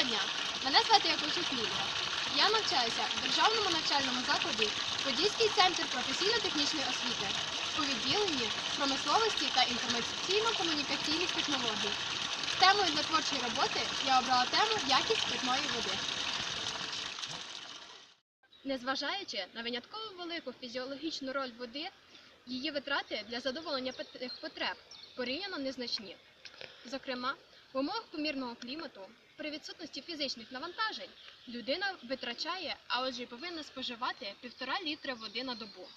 Доброго дня! Мене звати Якучук Лілія. Я навчаюся в державному навчальному закладі Подільський центр професійно-технічної освіти у відділенні промисловості та інформаційно-комунікаційних технологій. Темою для творчої роботи я обрала тему якість питної води. Незважаючи на винятково велику фізіологічну роль води, її витрати для задоволення потреб порівняно незначні. Зокрема, в умовах помірного клімату при відсутності фізичних навантажень людина витрачає, а отже й повинна споживати півтора літри води на добу.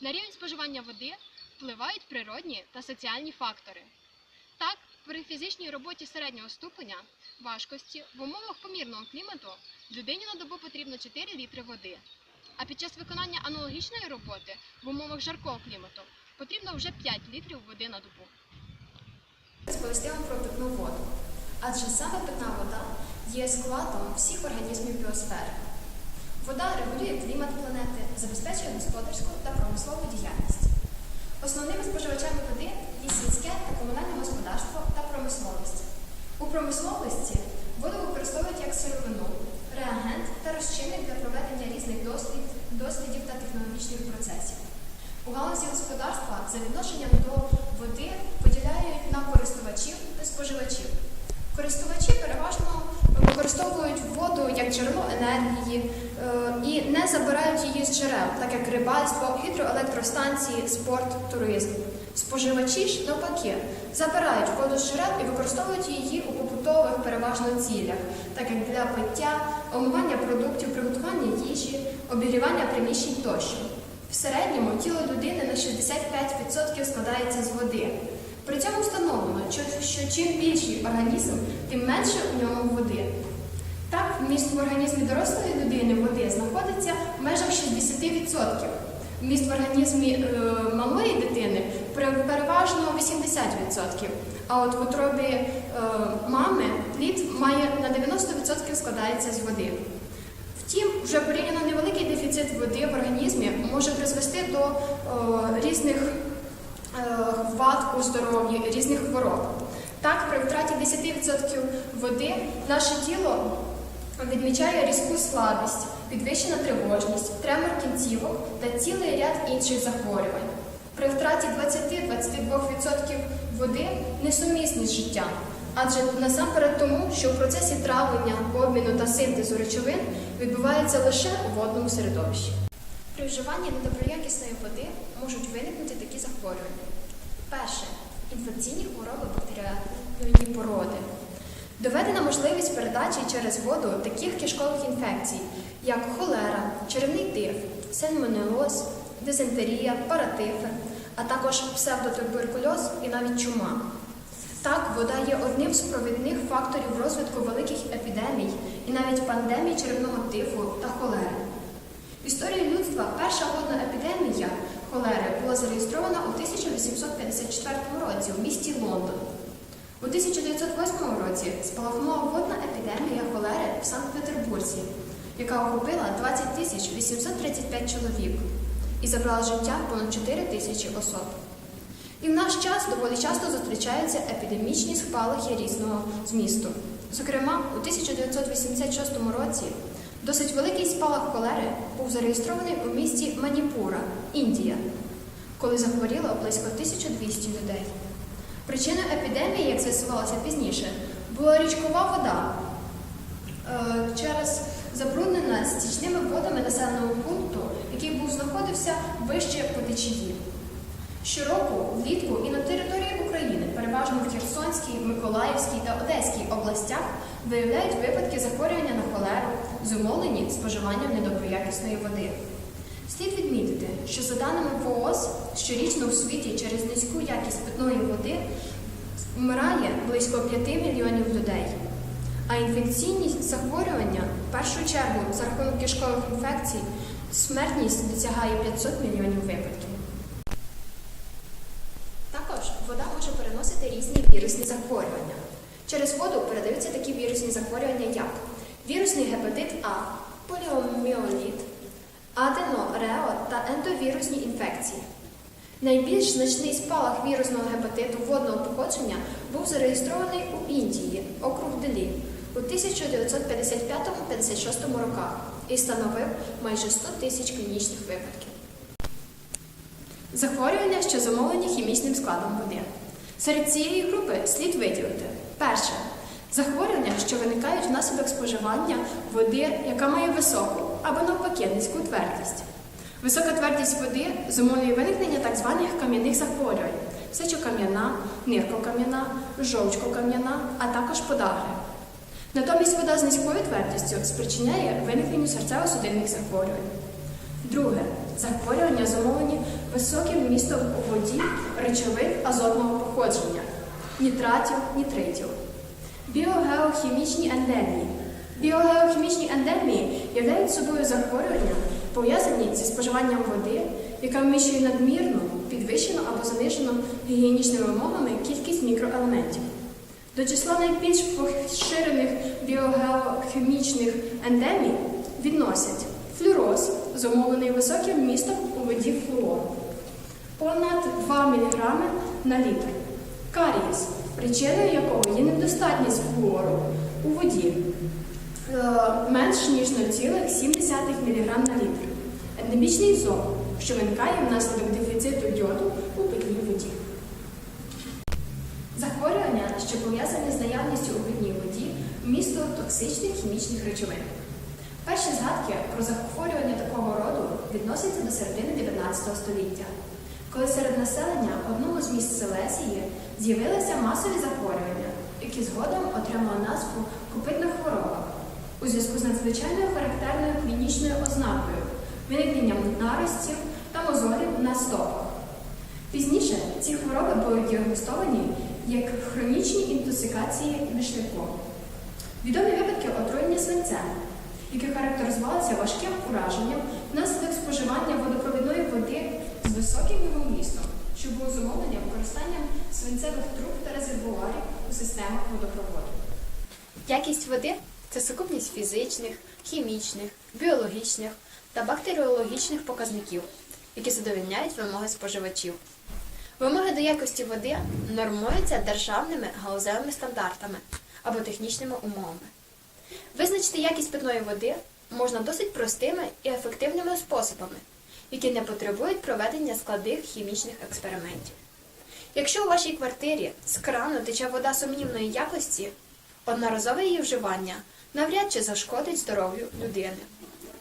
На рівень споживання води впливають природні та соціальні фактори. Так, при фізичній роботі середнього ступеня важкості в умовах помірного клімату людині на добу потрібно 4 літри води. А під час виконання аналогічної роботи в умовах жаркого клімату потрібно вже 5 літрів води на добу. Розповісти вам про питну воду. Адже саме питна вода є складом всіх організмів біосфери. Вода регулює клімат планети, забезпечує господарську та промислову діяльність. Основними споживачами води є сільське та комунальне господарство та промисловість. У промисловості воду використовують як сировину, реагент та розчинник для проведення різних дослід, дослідів та технологічних процесів. У галузі господарства за відношенням до води поділяють на користувачів та споживачів. Користувачі переважно використовують воду як джерело енергії е, і не забирають її з джерел, так як рибальство, гідроелектростанції, спорт, туризм. Споживачі ж навпаки забирають воду з джерел і використовують її у побутових переважно цілях, так як для пиття, омивання продуктів, приготування їжі, обігрівання приміщень тощо. В середньому тіло людини на 65% складається з води. При цьому встановлено, що, чим більший організм, тим менше у ньому води. Так, вміст в організмі дорослої людини води знаходиться в межах 60%. Вміст в організмі е, малої дитини переважно 80%. А от в утробі е, мами плід має на 90% складається з води. Втім, вже порівняно дефіцит води в організмі може призвести до е, різних е, вад у здоров'ї, різних хвороб. Так, при втраті 10% води наше тіло відмічає різку слабість, підвищена тривожність, тремор кінцівок та цілий ряд інших захворювань. При втраті 20-22% води несумісні з життям, адже насамперед тому, що в процесі травлення, обміну та синтезу речовин відбувається лише у водному середовищі. При вживанні недоброякісної води можуть виникнути такі захворювання. Перше інфекційні хвороби бактеріальної породи. Доведена можливість передачі через воду таких кишкових інфекцій, як холера, черевний тиф, сальмонелоз, дизентерія, паратифи, а також псевдотуберкульоз і навіть чума. Так, вода є одним з провідних факторів розвитку великих епідемій і навіть пандемій черевного тифу та холери. В історії людства перша водна епідемія холери була зареєстрована у 1854 році у місті Лондон. У 1908 році спалахнула водна епідемія холери в Санкт-Петербурзі, яка охопила 20 тисяч 835 чоловік і забрала життя понад 4 тисячі особ. І в наш час доволі часто зустрічаються епідемічні спалахи різного змісту. Зокрема, у 1986 році досить великий спалах холери був зареєстрований у місті Маніпура, Індія, коли захворіло близько 1200 людей. Причиною епідемії, як з'ясувалося пізніше, була річкова вода е, через забруднена стічними водами населеного пункту, який був знаходився вище по течії. Щороку влітку і на території України, переважно в Херсонській, Миколаївській та Одеській областях, виявляють випадки захворювання на холеру, зумовлені споживанням недоброякісної води. Слід відмітити, що за даними ВООЗ, щорічно у світі через низьку якість питної води вмирає близько 5 мільйонів людей. А інфекційні захворювання, в першу чергу за рахунок кишкових інфекцій, смертність досягає 500 мільйонів випадків. Також вода може переносити різні вірусні захворювання. Через воду передаються такі вірусні захворювання, як вірусний гепатит А, поліоміоліт, адено, рео та ендовірусні інфекції. Найбільш значний спалах вірусного гепатиту водного походження був зареєстрований у Індії, округ Делі, у 1955-56 роках і становив майже 100 тисяч клінічних випадків. Захворювання, що зумовлені хімічним складом води. Серед цієї групи слід виділити перше захворювання, що виникають внаслідок споживання води, яка має високу або навпаки низьку твердість. Висока твердість води зумовлює виникнення так званих кам'яних захворювань сечокам'яна, ниркокам'яна, жовчкокам'яна, а також подагри. Натомість вода з низькою твердістю спричиняє виникненню серцево-судинних захворювань. Друге захворювання зумовлені високим вмістом у воді речовин азотного походження, нітратів, нітритів. Біогеохімічні ендемії. Біогеохімічні ендемії являють собою захворювання, пов'язані зі споживанням води, яка вміщує надмірну, підвищену або занижену гігієнічними вимогами кількість мікроелементів. До числа найбільш поширених біогеохімічних ендемій відносять флюроз, зумовлений високим вмістом у воді флуору, понад 2 мг на літр, карієс, причиною якого є недостатність флуору у воді е, менш ніж 0,7 мг на літр, ендемічний зоб, що виникає внаслідок дефіциту йоду у питній воді. Захворювання, що пов'язані з наявністю у питній воді вмісту токсичних хімічних речовин. Перші згадки про захворювання такого роду відносяться до середини 19 століття, коли серед населення одного з міст Селесії з'явилися масові захворювання, які згодом отримали назву копитна хвороба у зв'язку з надзвичайною характерною клінічною ознакою виникненням наростів та мозолів на стопах. Пізніше ці хвороби були діагностовані як хронічні інтоксикації мишником. Відомі випадки отруєння свинцем, які характеризувалися важким ураженням внаслідок споживання водопровідної води з високим його вмістом, що було зумовлення використанням свинцевих труб та резервуарів у системах водопроводу. Якість води це сукупність фізичних, хімічних, біологічних та бактеріологічних показників, які задовольняють вимоги споживачів. Вимоги до якості води нормуються державними галузевими стандартами або технічними умовами. Визначити якість питної води можна досить простими і ефективними способами, які не потребують проведення складних хімічних експериментів. Якщо у вашій квартирі з крану тече вода сумнівної якості, одноразове її вживання навряд чи зашкодить здоров'ю людини.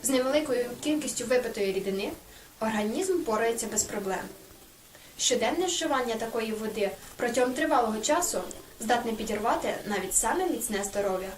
З невеликою кількістю випитої рідини організм порається без проблем. Щоденне вживання такої води протягом тривалого часу здатне підірвати навіть саме міцне здоров'я.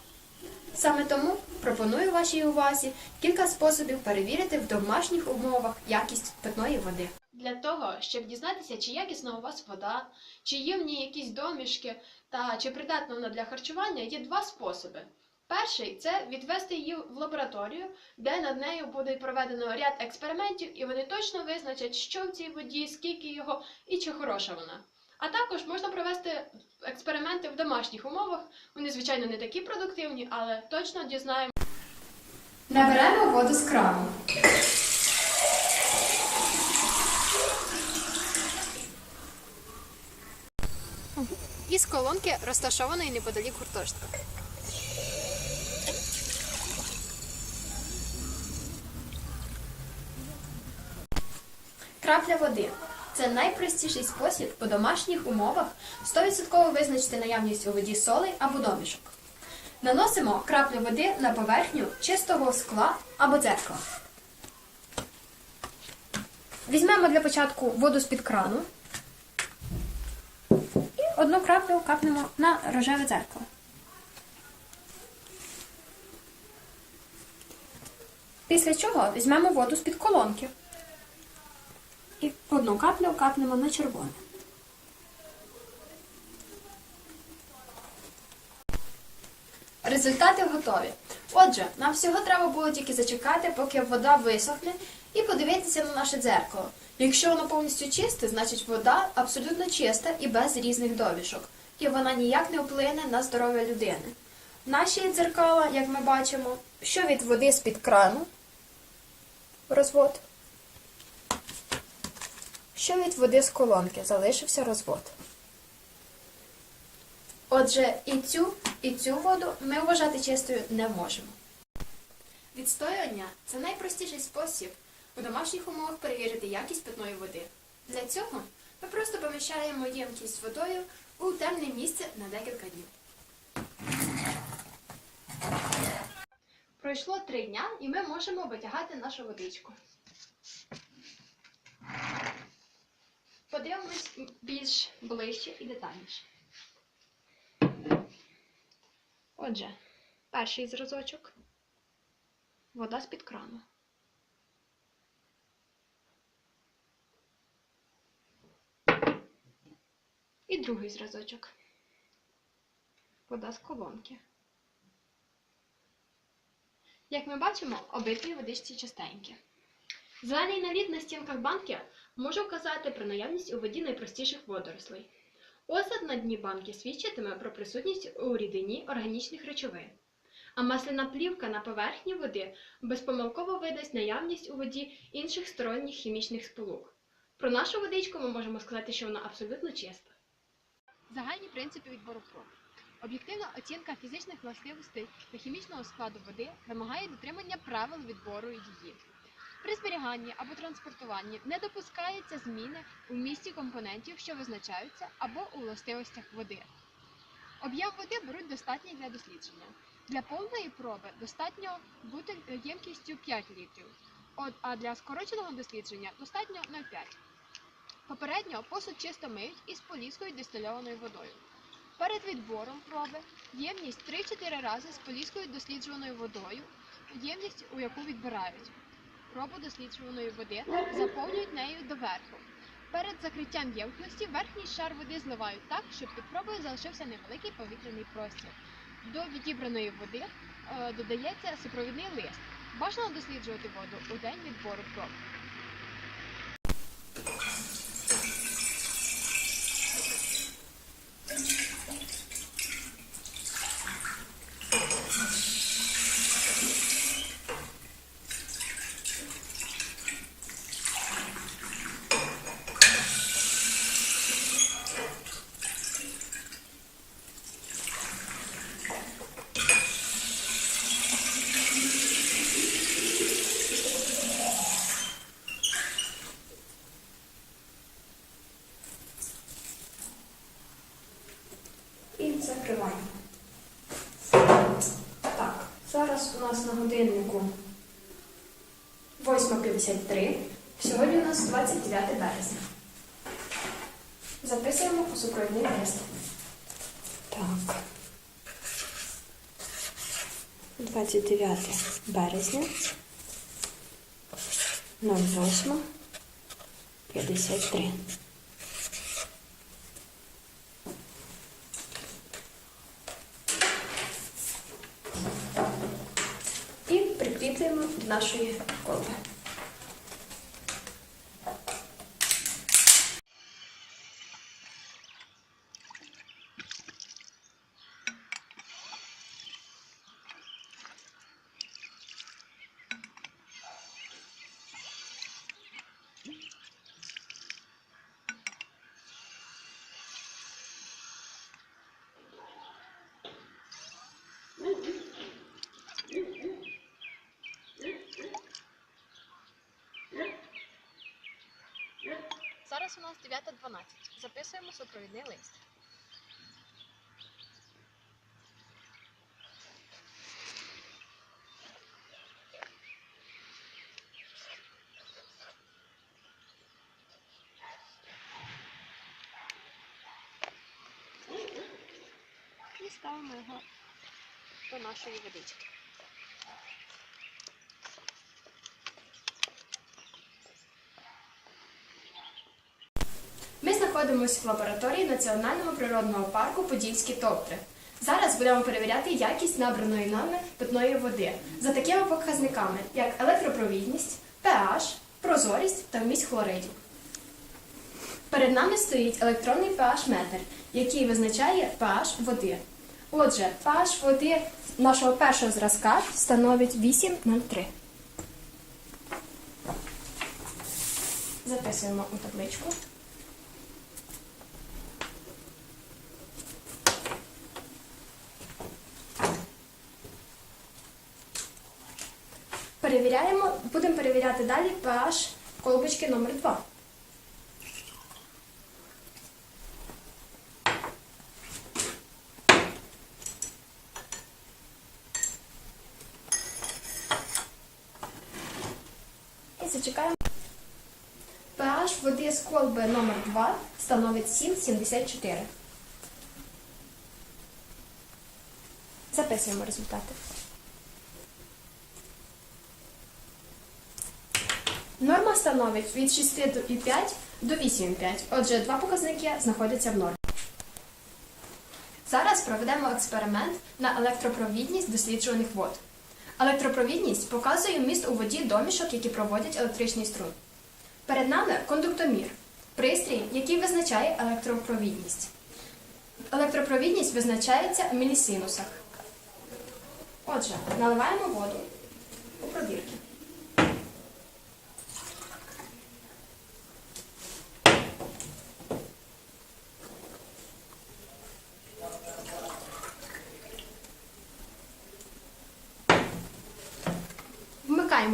Саме тому пропоную вашій увазі кілька способів перевірити в домашніх умовах якість питної води. Для того, щоб дізнатися, чи якісна у вас вода, чи є в ній якісь домішки та чи придатна вона для харчування, є два способи. Перший це відвести її в лабораторію, де над нею буде проведено ряд експериментів, і вони точно визначать, що в цій воді, скільки його і чи хороша вона. А також можна провести експерименти в домашніх умовах. Вони, звичайно, не такі продуктивні, але точно дізнаємо. Наберемо воду з крану. Із колонки, розташованої неподалік гуртожитка. Крапля води. Це найпростіший спосіб у домашніх умовах 100% визначити наявність у воді солей або домішок. Наносимо краплю води на поверхню чистого скла або дзеркала. Візьмемо для початку воду з-під крану і одну краплю капнемо на рожеве дзеркало. Після чого візьмемо воду з-під колонки і одну каплю капнемо на червоне. Результати готові. Отже, нам всього треба було тільки зачекати, поки вода висохне, і подивитися на наше дзеркало. Якщо воно повністю чисте, значить вода абсолютно чиста і без різних довішок, і вона ніяк не вплине на здоров'я людини. Наші дзеркала, як ми бачимо, що від води з-під крану розвод, що від води з колонки залишився розвод. Отже, і цю І цю воду ми вважати чистою не можемо. Відстоювання це найпростіший спосіб у домашніх умовах перевірити якість питної води. Для цього ми просто поміщаємо ємкість з водою у темне місце на декілька днів. Пройшло три дня і ми можемо витягати нашу водичку. Подивимось більш ближче і детальніше. Отже, перший зразочок. Вода з-під крану. І другий зразочок. Вода з колонки. Як ми бачимо, обидві водичці чистенькі. Зелений наліт на стінках банки може вказати про наявність у воді найпростіших водорослей. Осад на дні банки свідчитиме про присутність у рідині органічних речовин. А масляна плівка на поверхні води безпомилково видасть наявність у воді інших сторонніх хімічних сполук. Про нашу водичку ми можемо сказати, що вона абсолютно чиста. Загальні принципи відбору проб. Об'єктивна оцінка фізичних властивостей та хімічного складу води вимагає дотримання правил відбору її. При зберіганні або транспортуванні не допускається зміни у місці компонентів, що визначаються, або у властивостях води. Об'єм води беруть достатній для дослідження. Для повної проби достатньо бути ємкістю 5 літрів, а для скороченого дослідження достатньо 0,5. Попередньо посуд чисто миють із поліскою дистильованою водою. Перед відбором проби ємність 3-4 рази з поліскою досліджуваною водою, ємність, у яку відбирають. Пробу досліджуваної води заповнюють нею доверху. Перед закриттям ємкості верхній шар води зливають так, щоб під пробою залишився невеликий повітряний простір. До відібраної води е, додається супровідний лист. Бажано досліджувати воду у день відбору проб. І закриваємо. Так, зараз у нас на годиннику 8.53. Сьогодні у нас 29 березня. Записуємо у супровідний лист. Так. 29 березня. 08. 53. І прикріплюємо нашої колби. Зараз у нас 9.12. Записуємо супровідний лист. І ставимо його до нашої водички. Ми знаходимося в лабораторії Національного природного парку Подільські Товтри. Зараз будемо перевіряти якість набраної нами питної води за такими показниками, як електропровідність, pH, прозорість та вміст хлоридів. Перед нами стоїть електронний pH-метр, який визначає pH води. Отже, pH води нашого першого зразка становить 8,03. Записуємо у табличку. Будемо перевіряти далі pH колбочки номер 2. І зачекаємо. pH води з колби номер 2 становить 7,74. Записуємо результати. Норма становить від 6,5 до 8,5. Отже, два показники знаходяться в нормі. Зараз проведемо експеримент на електропровідність досліджуваних вод. Електропровідність показує вміст у воді домішок, які проводять електричний струм. Перед нами кондуктомір пристрій, який визначає електропровідність. Електропровідність визначається в мілісинусах. Отже, наливаємо воду у пробірки.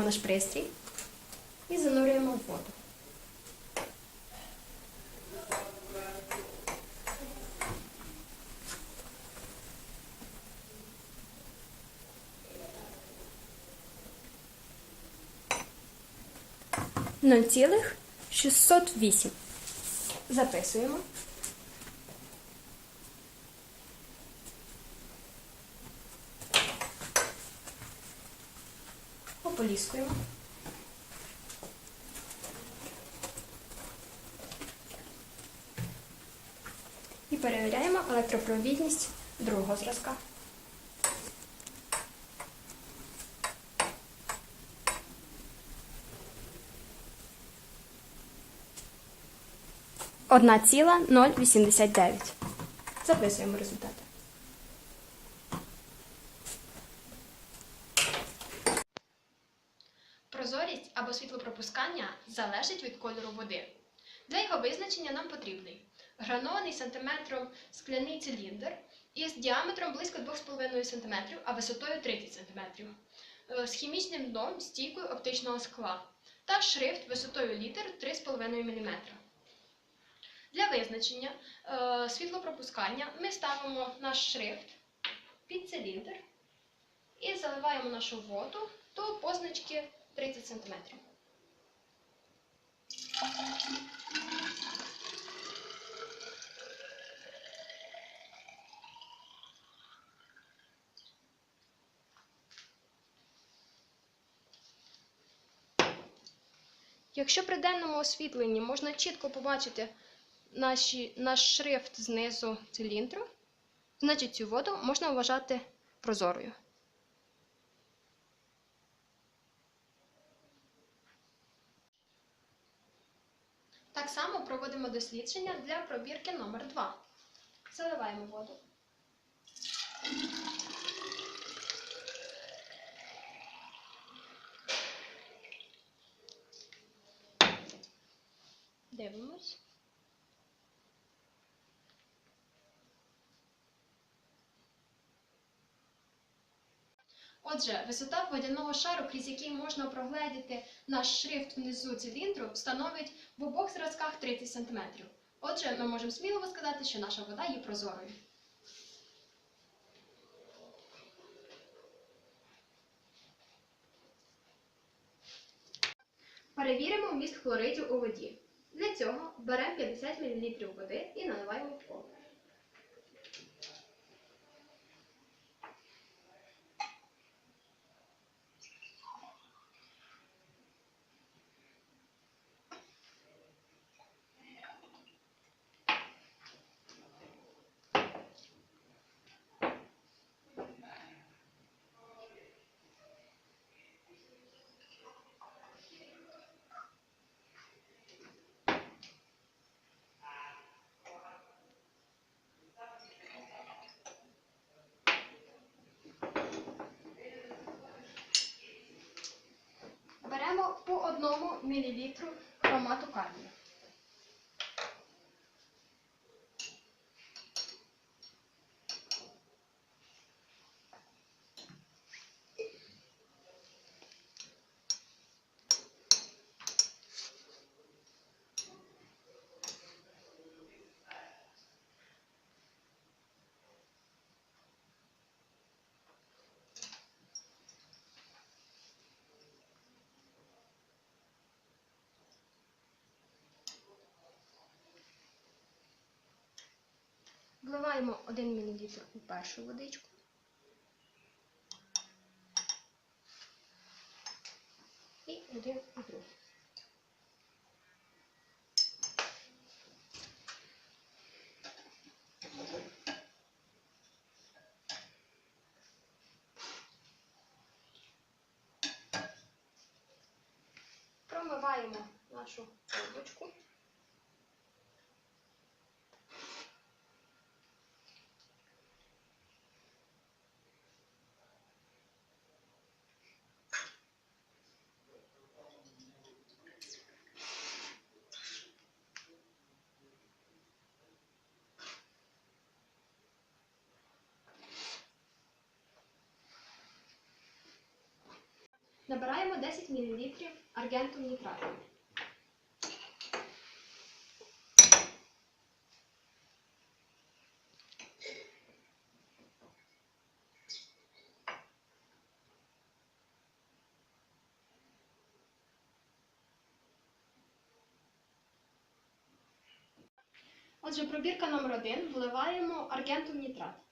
Наш пристрій і занурюємо в воду. Нуль цілих 608. Записуємо. Ополіскуємо. І перевіряємо електропровідність другого зразка. Одна ціла 0,89. Записуємо результати. Прозорість або світлопропускання залежить від кольору води. Для його визначення нам потрібний гранований сантиметром скляний циліндр із діаметром близько 2,5 см, а висотою 30 см, е, з хімічним дном стійкою оптичного скла та шрифт висотою літер 3,5 мм. Для визначення е, світлопропускання ми ставимо наш шрифт під циліндр і заливаємо нашу воду до позначки 30 см. Якщо при денному освітленні можна чітко побачити наші, наш шрифт знизу циліндру, значить цю воду можна вважати прозорою. Так само проводимо дослідження для пробірки номер 2 Заливаємо воду. Дивимось. Отже, висота водяного шару, крізь який можна прогледіти наш шрифт внизу циліндру, становить в обох зразках 30 см. Отже, ми можемо сміливо сказати, що наша вода є прозорою. Перевіримо вміст хлоридів у воді. Для цього беремо 50 мл води і наливаємо в коло. Беремо по одному мілілітру Вливаємо 1 мл у першу водичку. І один у другу. Промиваємо нашу трубочку. Набираємо 10 мл аргенту нітрату. Отже, пробірка номер 1 вливаємо аргентум нітрат.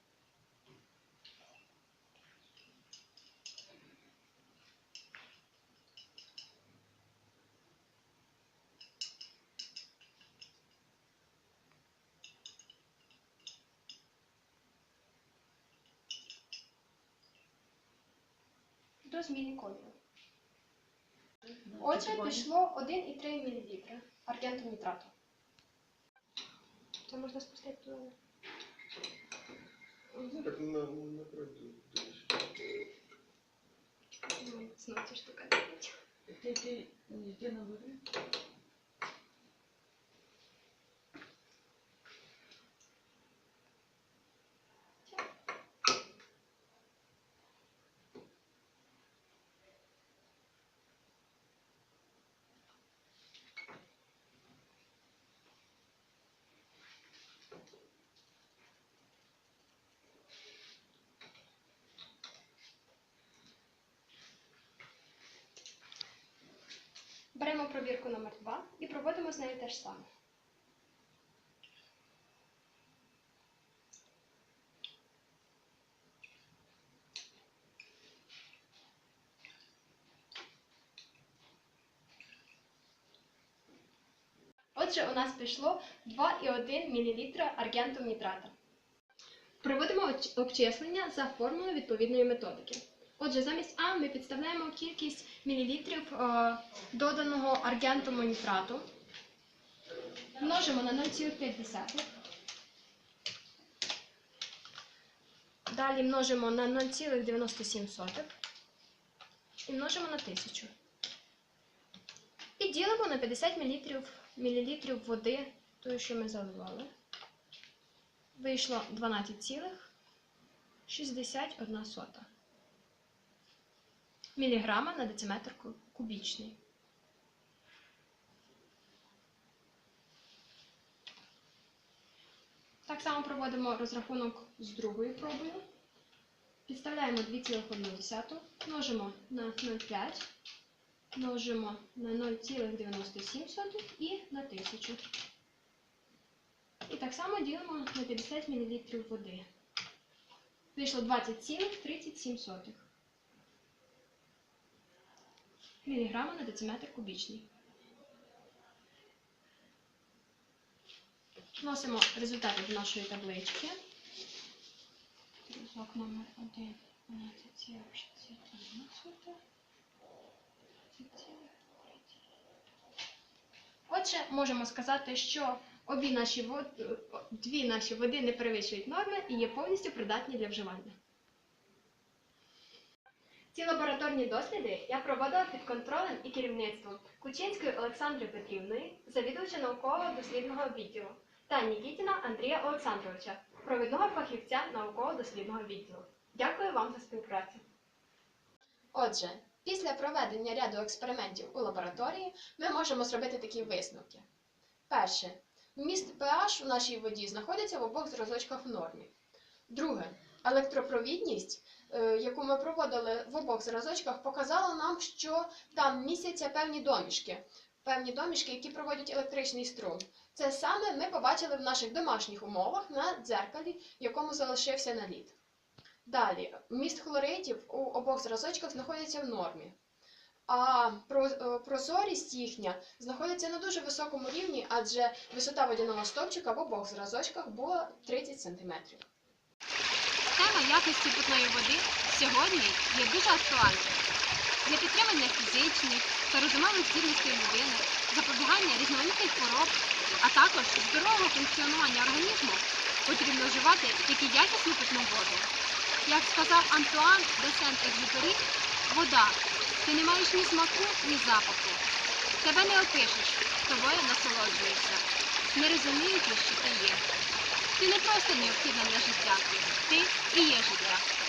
До зміни кольору. Отже, пішло 1,3 мл аргенту нітрату. Це можна спустити туди. Так на, на краю. Знову ця штука Ти, Ти, ти, ти Беремо пробірку номер 2 і проводимо з нею те ж саме. Отже, у нас пішло 2,1 мл аргенту нітрата. Проводимо обчислення за формулою відповідної методики. Отже, замість А ми підставляємо кількість мілілітрів е, доданого аргенту нітрату. Множимо на 0,5. Далі множимо на 0,97 і множимо на 1000. І ділимо на 50 мл, мілілітрів води, тої, що ми заливали. Вийшло 12,61 сота міліграма на дециметр кубічний. Так само проводимо розрахунок з другою пробою. Підставляємо 2,1, множимо на 0,5, множимо на 0,97 і на 1000. І так само ділимо на 50 мл води. Вийшло 20,37 міліграма на дециметр кубічний. Вносимо результати до нашої таблички. Зразок номер 1, 12,14. Отже, можемо сказати, що обі наші вод... дві наші води не перевищують норми і є повністю придатні для вживання. Ці лабораторні досліди я проводила під контролем і керівництвом Кучинської Олександри Петрівної, завідувача науково-дослідного відділу, та Нікітіна Андрія Олександровича, провідного фахівця науково-дослідного відділу. Дякую вам за співпрацю. Отже, після проведення ряду експериментів у лабораторії ми можемо зробити такі висновки. Перше. Вміст pH у нашій воді знаходиться в обох зразочках в нормі. Друге. Електропровідність яку ми проводили в обох зразочках, показала нам, що там містяться певні домішки. певні домішки, які проводять електричний струм. Це саме ми побачили в наших домашніх умовах на дзеркалі, в якому залишився наліт. Далі, вміст хлоридів у обох зразочках знаходиться в нормі. А е, прозорість їхня знаходиться на дуже високому рівні, адже висота водяного стовпчика в обох зразочках була 30 см. Тема якості питної води сьогодні є дуже актуальною. Для підтримання фізичних та розумових здібностей людини, запобігання різноманітних хвороб, а також здорового функціонування організму потрібно вживати тільки якісну питну воду. Як сказав Антуан де Сент-Екзюпері, вода, ти не маєш ні смаку, ні запаху. Тебе не опишеш, тобою насолоджуєшся, не розуміючи, що ти є. Ти не просто необхідна для життя, ти і є життя.